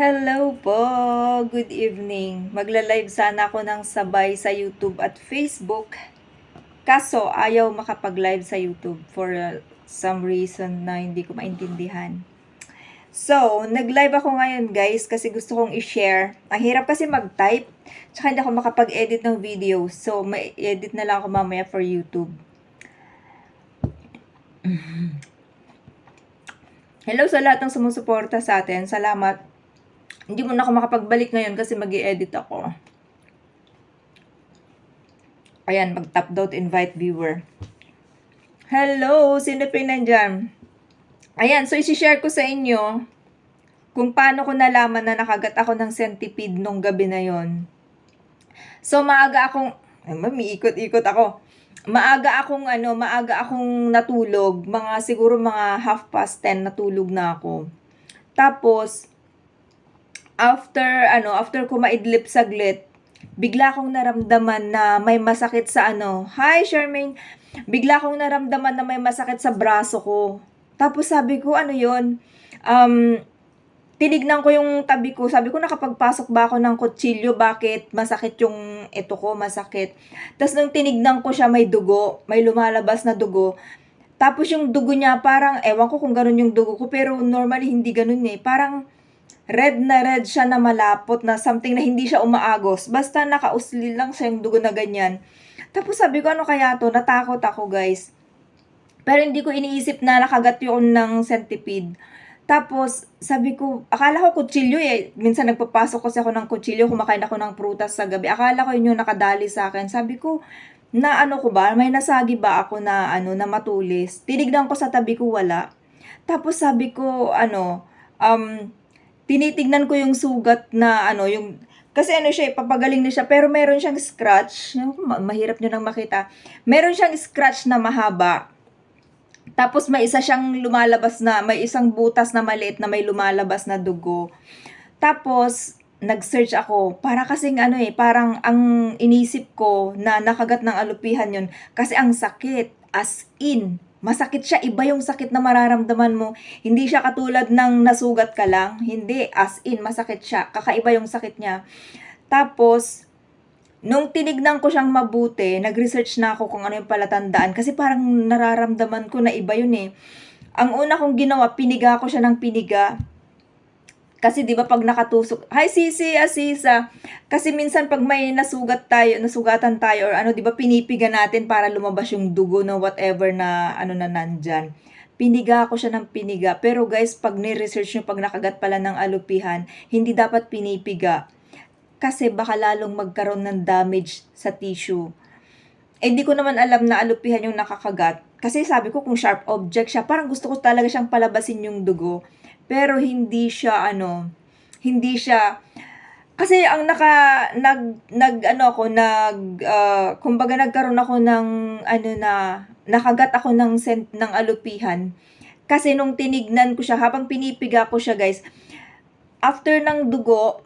Hello po! Good evening. Magla-live sana ako ng sabay sa YouTube at Facebook. Kaso, ayaw makapag-live sa YouTube for uh, some reason na hindi ko maintindihan. So, nag-live ako ngayon guys kasi gusto kong i-share. Ang hirap kasi mag-type. Tsaka hindi ako makapag-edit ng video. So, may edit na lang ako mamaya for YouTube. Hello sa lahat ng sumusuporta sa atin. Salamat. Hindi mo na ako makapagbalik ngayon kasi mag edit ako. Ayan, mag-tap daw to invite viewer. Hello! Sino pa yung nandyan? Ayan, so isi-share ko sa inyo kung paano ko nalaman na nakagat ako ng centipede nung gabi na yon. So, maaga akong, ay, mami, ikot-ikot ako. Maaga akong, ano, maaga akong natulog. Mga, siguro mga half past 10 natulog na ako. Tapos, after ano, after ko maidlip saglit, bigla akong naramdaman na may masakit sa ano. Hi, Charmaine. Bigla akong naramdaman na may masakit sa braso ko. Tapos sabi ko, ano yon Um, tinignan ko yung tabi ko. Sabi ko, nakapagpasok ba ako ng kutsilyo? Bakit masakit yung ito ko? Masakit. Tapos nung tinignan ko siya, may dugo. May lumalabas na dugo. Tapos yung dugo niya, parang, ewan ko kung ganun yung dugo ko, pero normally hindi ganun eh. Parang, red na red siya na malapot na something na hindi siya umaagos. Basta nakausli lang siya yung dugo na ganyan. Tapos sabi ko, ano kaya to? Natakot ako, guys. Pero hindi ko iniisip na nakagat yun ng centipede. Tapos, sabi ko, akala ko kutsilyo eh. Minsan nagpapasok kasi ako ng kutsilyo, kumakain ako ng prutas sa gabi. Akala ko yun yung nakadali sa akin. Sabi ko, na ano ko ba, may nasagi ba ako na ano na matulis. Tinignan ko sa tabi ko wala. Tapos sabi ko ano, um tinitignan ko yung sugat na ano, yung kasi ano siya, papagaling na siya, pero meron siyang scratch. Ma- Mahirap nyo nang makita. Meron siyang scratch na mahaba. Tapos may isa siyang lumalabas na, may isang butas na maliit na may lumalabas na dugo. Tapos, nag-search ako. Para kasing ano eh, parang ang inisip ko na nakagat ng alupihan yun. Kasi ang sakit, as in, masakit siya. Iba yung sakit na mararamdaman mo. Hindi siya katulad ng nasugat ka lang. Hindi, as in, masakit siya. Kakaiba yung sakit niya. Tapos, nung tinignan ko siyang mabuti, nag-research na ako kung ano yung palatandaan. Kasi parang nararamdaman ko na iba yun eh. Ang una kong ginawa, piniga ko siya ng piniga. Kasi 'di ba pag nakatusok, hi Sisi, Asisa. Kasi minsan pag may nasugat tayo, nasugatan tayo or ano 'di ba pinipiga natin para lumabas yung dugo na whatever na ano na nandyan. Piniga ako siya ng piniga. Pero guys, pag ni-research nyo, pag nakagat pala ng alupihan, hindi dapat pinipiga. Kasi baka lalong magkaroon ng damage sa tissue. Eh, hindi ko naman alam na alupihan yung nakakagat. Kasi sabi ko kung sharp object siya, parang gusto ko talaga siyang palabasin yung dugo. Pero hindi siya ano, hindi siya kasi ang naka nag nag ano ako nag ah, kumbaga nagkaroon ako ng ano na nakagat ako ng scent ng alupihan. Kasi nung tinignan ko siya habang pinipiga ko siya guys, after ng dugo,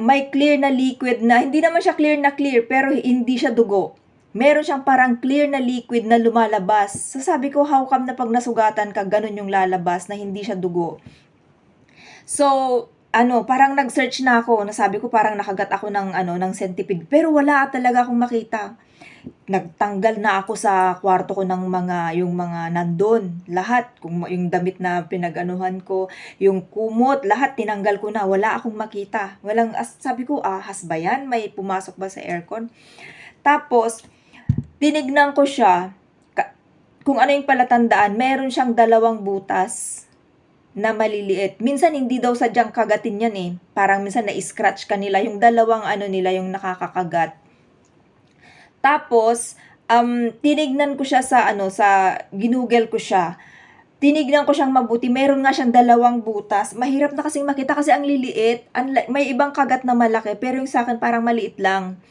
may clear na liquid na hindi naman siya clear na clear pero hindi siya dugo. Meron siyang parang clear na liquid na lumalabas. So sabi ko, how come na pag nasugatan ka, ganun yung lalabas na hindi siya dugo. So, ano, parang nag-search na ako, nasabi ko parang nakagat ako ng ano ng centipede, pero wala talaga akong makita. Nagtanggal na ako sa kwarto ko ng mga yung mga nandun, lahat, kung yung damit na pinaganuhan ko, yung kumot, lahat tinanggal ko na, wala akong makita. Walang as, sabi ko, ahas ba yan? May pumasok ba sa aircon? Tapos tinignan ko siya kung ano yung palatandaan, meron siyang dalawang butas na maliliit. Minsan hindi daw sadyang kagatin yan eh. Parang minsan na-scratch kanila yung dalawang ano nila yung nakakakagat. Tapos, um, tinignan ko siya sa ano, sa ginugel ko siya. Tinignan ko siyang mabuti. Meron nga siyang dalawang butas. Mahirap na kasing makita kasi ang liliit. May ibang kagat na malaki, pero yung sa akin parang maliit lang.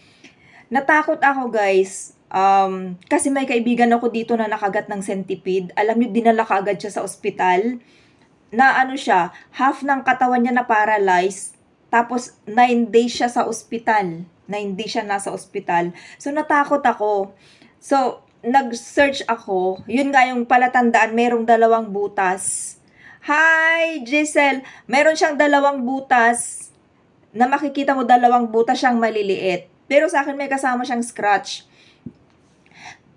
Natakot ako guys. Um, kasi may kaibigan ako dito na nakagat ng centipede. Alam niyo, dinala ka agad siya sa ospital na ano siya, half ng katawan niya na paralyzed, tapos 9 days siya sa ospital. 9 days siya nasa ospital. So, natakot ako. So, nag-search ako. Yun nga yung palatandaan, merong dalawang butas. Hi, Giselle. Meron siyang dalawang butas na makikita mo dalawang butas siyang maliliit. Pero sa akin may kasama siyang scratch.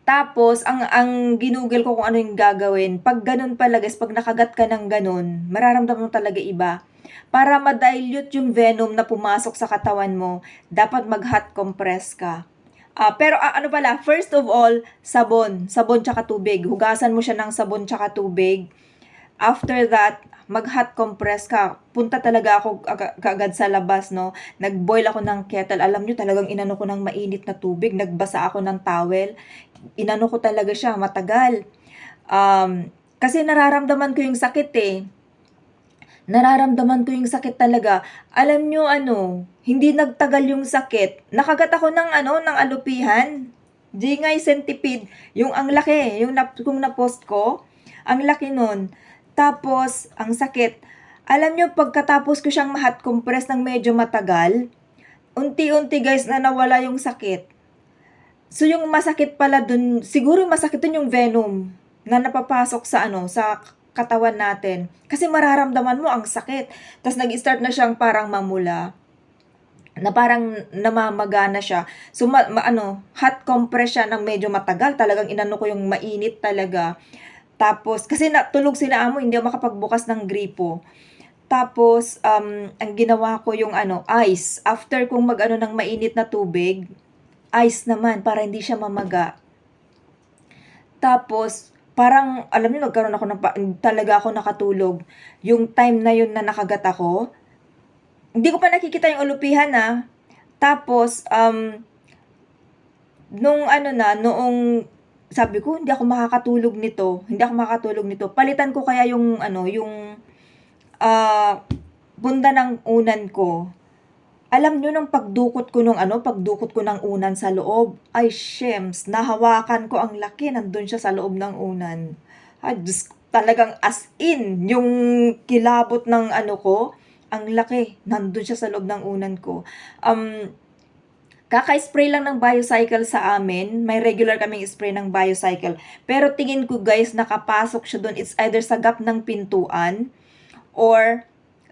Tapos, ang, ang ginugol ko kung ano yung gagawin, pag ganun pala guys, pag nakagat ka ng ganun, mararamdaman mo talaga iba. Para ma-dilute yung venom na pumasok sa katawan mo, dapat mag-hot compress ka. Ah, pero ah, ano pala, first of all, sabon. Sabon tsaka tubig. Hugasan mo siya ng sabon tsaka tubig. After that, mag-hot compress ka. Punta talaga ako aga- kaagad sa labas, no? Nag-boil ako ng kettle. Alam nyo, talagang inano ko ng mainit na tubig. Nagbasa ako ng towel. Inano ko talaga siya, matagal. Um, kasi nararamdaman ko yung sakit eh. Nararamdaman ko yung sakit talaga. Alam nyo ano, hindi nagtagal yung sakit. Nakagat ako ng ano, ng alupihan. Jingay centipede. Yung ang laki, yung nap, kung na-post ko, ang laki nun. Tapos, ang sakit. Alam nyo, pagkatapos ko siyang hot compress ng medyo matagal, unti-unti guys na nawala yung sakit. So, yung masakit pala dun, siguro masakit dun yung venom na napapasok sa ano, sa katawan natin. Kasi mararamdaman mo ang sakit. Tapos nag-start na siyang parang mamula na parang namamaga na siya. So, ma, ma- ano, hot compress siya ng medyo matagal. Talagang inano ko yung mainit talaga. Tapos, kasi natulog sila amo, hindi ako makapagbukas ng gripo. Tapos, um, ang ginawa ko yung ano, ice. After kong mag-ano ng mainit na tubig, ice naman para hindi siya mamaga. Tapos, parang, alam niyo, nagkaroon ako ng, talaga ako nakatulog. Yung time na yun na nakagat ako, hindi ko pa nakikita yung ulupihan na. Tapos, um, nung ano na, noong, sabi ko, hindi ako makakatulog nito. Hindi ako makakatulog nito. Palitan ko kaya yung, ano, yung, ah, bunda ng unan ko. Alam nyo, nung pagdukot ko nung ano, pagdukot ko ng unan sa loob, ay shems, nahawakan ko ang laki, nandun siya sa loob ng unan. Ay, Diyos, talagang as in, yung kilabot ng ano ko, ang laki, nandun siya sa loob ng unan ko. Um, Kaka-spray lang ng biocycle sa amin. May regular kaming spray ng biocycle. Pero tingin ko guys, nakapasok siya doon. It's either sa gap ng pintuan or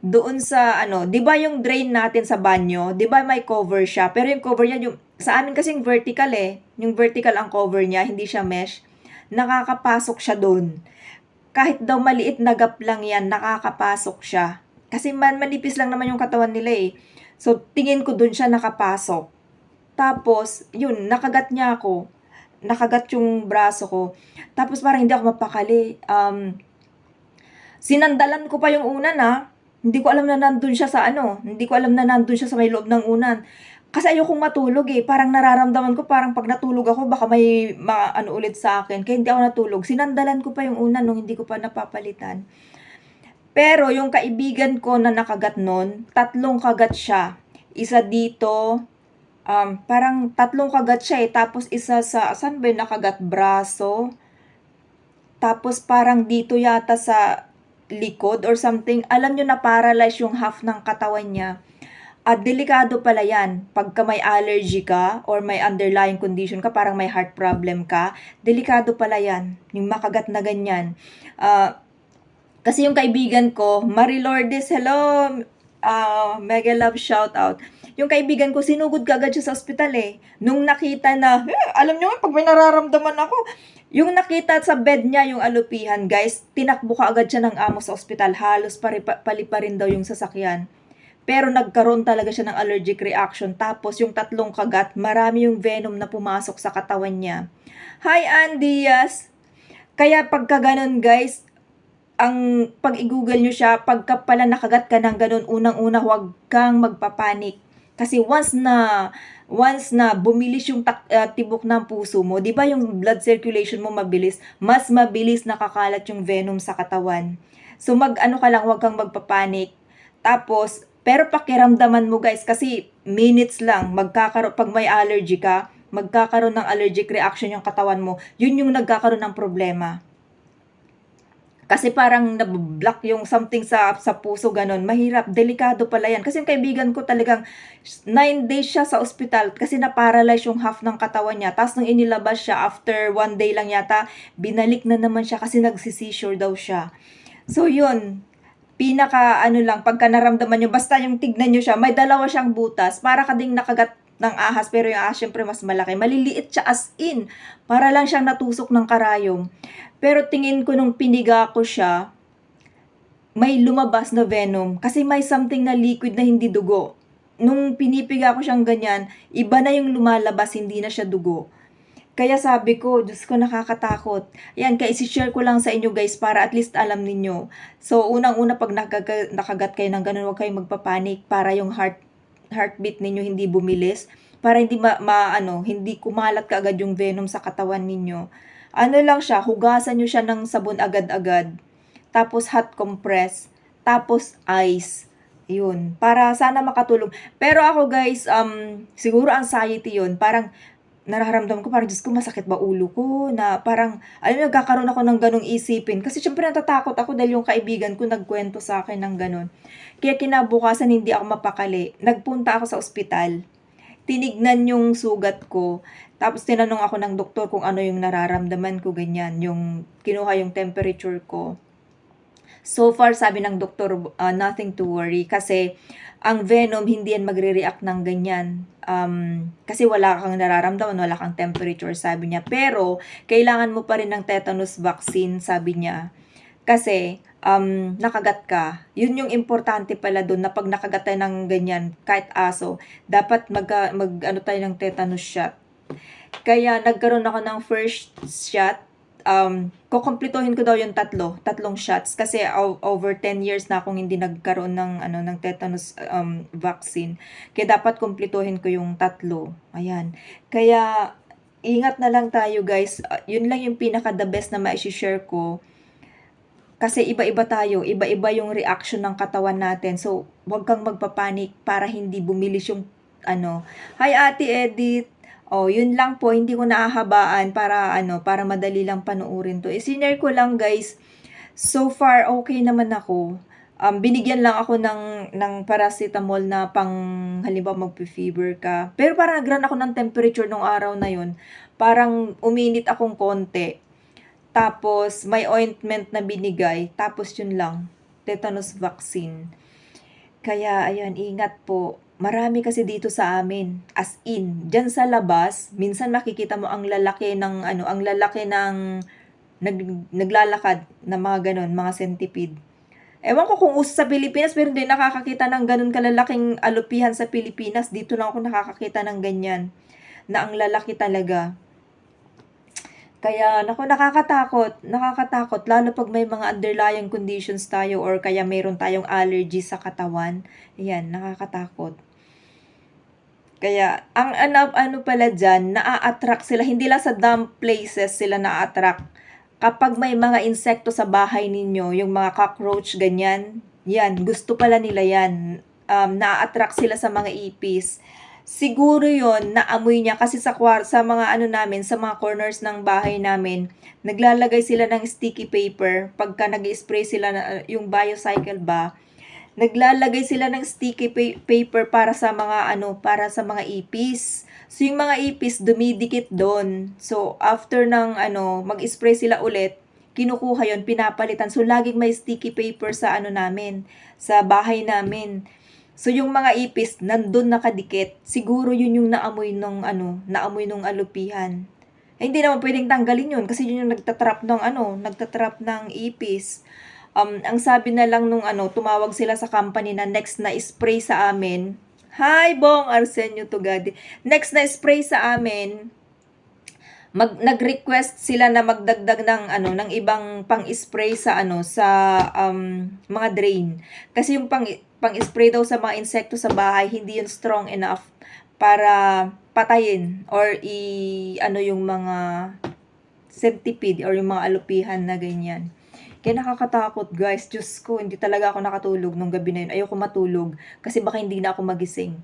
doon sa ano, 'di ba yung drain natin sa banyo, 'di ba may cover siya? Pero yung cover niya yung sa amin kasi yung vertical eh. Yung vertical ang cover niya, hindi siya mesh. Nakakapasok siya doon. Kahit daw maliit na gap lang 'yan, nakakapasok siya. Kasi man manipis lang naman yung katawan nila eh. So tingin ko doon siya nakapasok. Tapos, yun, nakagat niya ako. Nakagat yung braso ko. Tapos parang hindi ako mapakali. Um, sinandalan ko pa yung unan ha. Hindi ko alam na nandun siya sa ano. Hindi ko alam na nandun siya sa may loob ng unan. Kasi ayokong matulog eh. Parang nararamdaman ko parang pag natulog ako baka may ma- ano ulit sa akin. Kaya hindi ako natulog. Sinandalan ko pa yung unan nung hindi ko pa napapalitan. Pero yung kaibigan ko na nakagat nun, tatlong kagat siya. Isa dito, um, parang tatlong kagat siya eh. Tapos isa sa, saan ba yung nakagat? Braso. Tapos parang dito yata sa likod or something. Alam nyo na paralyze yung half ng katawan niya. At delikado pala yan. Pagka may allergy ka or may underlying condition ka, parang may heart problem ka, delikado pala yan. Yung makagat na ganyan. Ah, kasi yung kaibigan ko, Marie Lourdes, hello, uh, mega love shout out. Yung kaibigan ko, sinugod ka agad siya sa ospital eh. Nung nakita na, eh, alam nyo, pag may nararamdaman ako, yung nakita sa bed niya, yung alupihan, guys, tinakbo ka agad siya ng amo sa ospital. Halos pari, pali pa rin daw yung sasakyan. Pero nagkaroon talaga siya ng allergic reaction. Tapos yung tatlong kagat, marami yung venom na pumasok sa katawan niya. Hi, Andy, yes. Kaya pagka ganun, guys, ang pag i-google nyo siya, pagka pala nakagat ka ng ganun, unang-una huwag kang magpapanik. Kasi once na once na bumilis yung tak, ah, tibok ng puso mo, 'di ba yung blood circulation mo mabilis, mas mabilis nakakalat yung venom sa katawan. So mag ano ka lang, huwag kang magpapanik. Tapos pero pakiramdaman mo guys kasi minutes lang magkakaroon pag may allergy ka, magkakaroon ng allergic reaction yung katawan mo. Yun yung nagkakaroon ng problema. Kasi parang nablock yung something sa sa puso ganun. Mahirap, delikado pala yan. Kasi yung kaibigan ko talagang 9 days siya sa ospital kasi na-paralyze yung half ng katawan niya. Tapos nung inilabas siya after one day lang yata, binalik na naman siya kasi nagsisisure daw siya. So, yun. Pinaka, ano lang, pagka naramdaman nyo, basta yung tignan nyo siya, may dalawa siyang butas, para ka ding nakagat ng ahas, pero yung ahas syempre mas malaki. Maliliit siya as in, para lang siyang natusok ng karayom. Pero tingin ko nung piniga ko siya, may lumabas na venom kasi may something na liquid na hindi dugo. Nung pinipiga ko siyang ganyan, iba na yung lumalabas, hindi na siya dugo. Kaya sabi ko, Diyos ko nakakatakot. Yan, kaya isi-share ko lang sa inyo guys para at least alam ninyo. So, unang-una pag nakaga- nakagat kayo ng ganun, huwag kayong magpapanik para yung heart heartbeat ninyo hindi bumilis. Para hindi ma, ma- ano, hindi kumalat kaagad yung venom sa katawan ninyo. Ano lang siya, hugasan nyo siya ng sabon agad-agad. Tapos hot compress. Tapos ice. Yun. Para sana makatulong. Pero ako guys, um, siguro anxiety yun. Parang nararamdaman ko parang, Diyos ko, masakit ba ulo ko? Na parang, alam mo, nagkakaroon ako ng ganong isipin. Kasi syempre natatakot ako dahil yung kaibigan ko nagkwento sa akin ng ganon. Kaya kinabukasan hindi ako mapakali. Nagpunta ako sa ospital. Tinignan yung sugat ko. Tapos tinanong ako ng doktor kung ano yung nararamdaman ko, ganyan. Yung kinuha yung temperature ko. So far, sabi ng doktor, uh, nothing to worry. Kasi ang venom, hindi yan magre-react ng ganyan. Um, kasi wala kang nararamdaman, wala kang temperature, sabi niya. Pero, kailangan mo pa rin ng tetanus vaccine, sabi niya. Kasi, um, nakagat ka. Yun yung importante pala doon na pag nakagat ng ganyan, kahit aso, dapat mag, mag ano tayo ng tetanus shot. Kaya, nagkaroon ako ng first shot, um, kukumplituhin ko daw yung tatlo, tatlong shots kasi over 10 years na akong hindi nagkaroon ng ano ng tetanus um, vaccine. Kaya dapat kumpletuhin ko yung tatlo. Ayan. Kaya ingat na lang tayo guys. Uh, yun lang yung pinaka the best na ma-share ko. Kasi iba-iba tayo, iba-iba yung reaction ng katawan natin. So, huwag kang magpapanik para hindi bumilis yung ano. Hi Ate Edith, Oh, yun lang po, hindi ko naahabaan para ano, para madali lang panuorin to. Isinare ko lang guys. So far okay naman ako. Um, binigyan lang ako ng ng paracetamol na pang halimbawa magpe-fever ka. Pero parang nagran ako ng temperature nung araw na yun. Parang uminit akong konti. Tapos may ointment na binigay. Tapos yun lang. Tetanus vaccine. Kaya ayan, ingat po marami kasi dito sa amin. As in, dyan sa labas, minsan makikita mo ang lalaki ng ano, ang lalaki ng nag, naglalakad na mga ganon, mga centipede. Ewan ko kung uso sa Pilipinas, pero hindi nakakakita ng ganun kalalaking alupihan sa Pilipinas. Dito lang ako nakakakita ng ganyan. Na ang lalaki talaga. Kaya, naku, nakakatakot. Nakakatakot. Lalo pag may mga underlying conditions tayo or kaya mayroon tayong allergy sa katawan. Ayan, nakakatakot. Kaya, ang ano, ano pala dyan, naa-attract sila. Hindi lang sa damp places sila na-attract. Kapag may mga insekto sa bahay ninyo, yung mga cockroach, ganyan, yan, gusto pala nila yan. Um, na-attract sila sa mga ipis siguro yon naamoy niya kasi sa kwar sa mga ano namin, sa mga corners ng bahay namin, naglalagay sila ng sticky paper pagka nag-spray sila na, yung biocycle ba. Naglalagay sila ng sticky pa- paper para sa mga ano, para sa mga ipis. So yung mga ipis dumidikit doon. So after ng ano, mag-spray sila ulit, kinukuha yon pinapalitan. So laging may sticky paper sa ano namin, sa bahay namin. So yung mga ipis nandun nakadikit, siguro yun yung naamoy nung ano, naamoy nung alupihan. Eh, hindi naman pwedeng tanggalin yun kasi yun yung nagtatrap ng ano, nagtatrap ng ipis. Um, ang sabi na lang nung ano, tumawag sila sa company na next na spray sa amin. Hi, Bong Arsenio Tugadi. Next na spray sa amin, mag nag-request sila na magdagdag ng ano ng ibang pang-spray sa ano sa um, mga drain. Kasi yung pang pang-spray daw sa mga insekto sa bahay hindi yun strong enough para patayin or i ano yung mga centipede or yung mga alupihan na ganyan. Kaya nakakatakot guys, Diyos ko, hindi talaga ako nakatulog nung gabi na yun. Ayoko matulog kasi baka hindi na ako magising.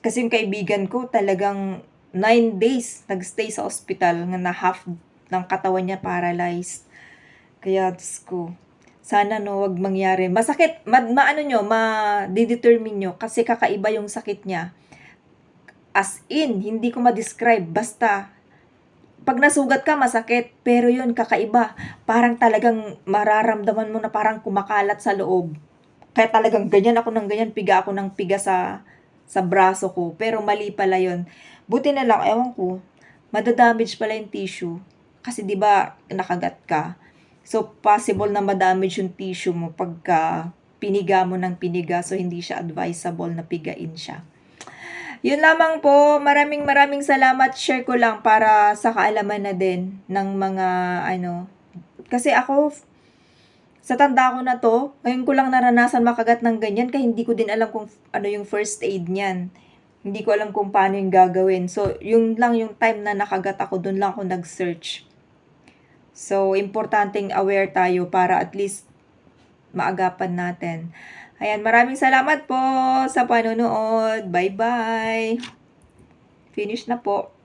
Kasi yung kaibigan ko talagang 9 days nagstay sa ospital na half ng katawan niya paralyzed. Kaya, Diyos ko, sana no, wag mangyari. Masakit, ma, maano nyo, ma-determine nyo kasi kakaiba yung sakit niya. As in, hindi ko ma-describe, basta pag nasugat ka, masakit. Pero yun, kakaiba. Parang talagang mararamdaman mo na parang kumakalat sa loob. Kaya talagang ganyan ako ng ganyan, piga ako ng piga sa sa braso ko. Pero mali pala yun. Buti na lang, ewan ko, madadamage pala yung tissue. Kasi di ba nakagat ka. So, possible na madamage yung tissue mo pagka piniga mo ng piniga. So, hindi siya advisable na pigain siya. Yun lamang po. Maraming maraming salamat. Share ko lang para sa kaalaman na din ng mga ano. Kasi ako, sa tanda ko na to, ngayon ko lang naranasan makagat ng ganyan kaya hindi ko din alam kung ano yung first aid niyan. Hindi ko alam kung paano yung gagawin. So, yung lang yung time na nakagat ako, dun lang ako nag-search. So, importanteng aware tayo para at least maagapan natin. Ayan, maraming salamat po sa panonood. Bye-bye. Finish na po.